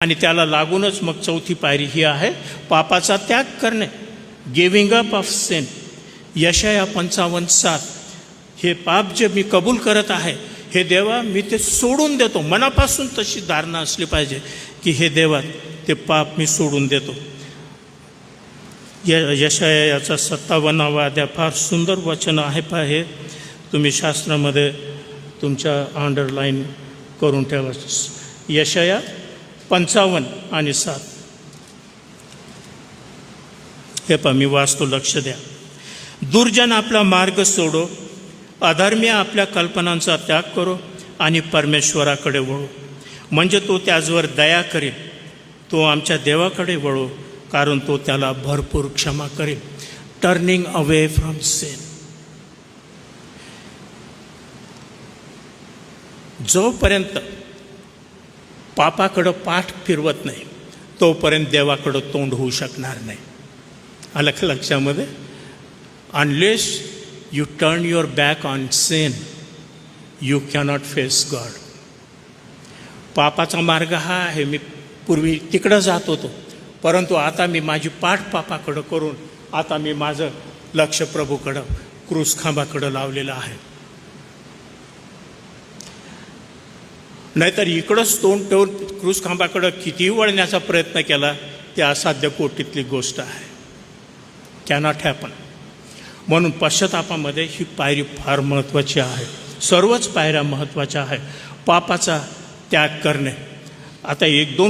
आणि त्याला लागूनच मग चौथी पायरी ही आहे पापाचा त्याग करणे. गिविंग अप ऑफ सेन यशया पंचावन्न सात. हे पाप जे मी कबूल करत आहे हे देवा मी ते सोडून देतो. मनापासून तशी धारणा असली पाहिजे की हे देवा ते पाप मी सोडून देतो. य यशया याचा सत्तावन्नावा अध्या फार सुंदर वचन आहे पा हे. तुम्ही शास्त्रामध्ये तुमच्या अंडरलाईन करून ठेवा. यशया पंचावन्न आणि सात. हे पहा मी वाचतो लक्ष द्या. दुर्जन आपला मार्ग सोडो अधर्म्य आपल्या कल्पनांचा त्याग करो आणि परमेश्वराकडे वळो. म्हणजे तो त्याचवर दया करेल तो आमच्या देवाकडे वळो कारण तो त्याला भरपूर क्षमा करेल. टर्निंग अवे फ्रॉम सेन जोपर्यंत पापाकडं पाठ फिरवत नाही. तोपर्यंत देवाकडं तोंड होऊ शकणार नाही. आलं का लक्षामध्ये unless you turn your back on sin you cannot face God पापाचा मार्ग हा आहे मी पूर्वी तिकडं जात होतो. परंतु आता मी माझी पाठ पापाकडं करून आता मी माझं लक्ष प्रभूकडं क्रूस खांबाकडं लावलेलं आहे. नाहीतर इकडंच तोंड ठेवून क्रूस खांबाकडं कितीही वळण्याचा प्रयत्न केला ते असाध्य कोटीतली गोष्ट आहे. कॅनॉट हॅपन म्हणून पश्चातापामध्ये ही पायरी फार महत्त्वाची आहे. सर्वच पायऱ्या महत्त्वाच्या आहे. पापाचा त्याग करणे. आता एक दोन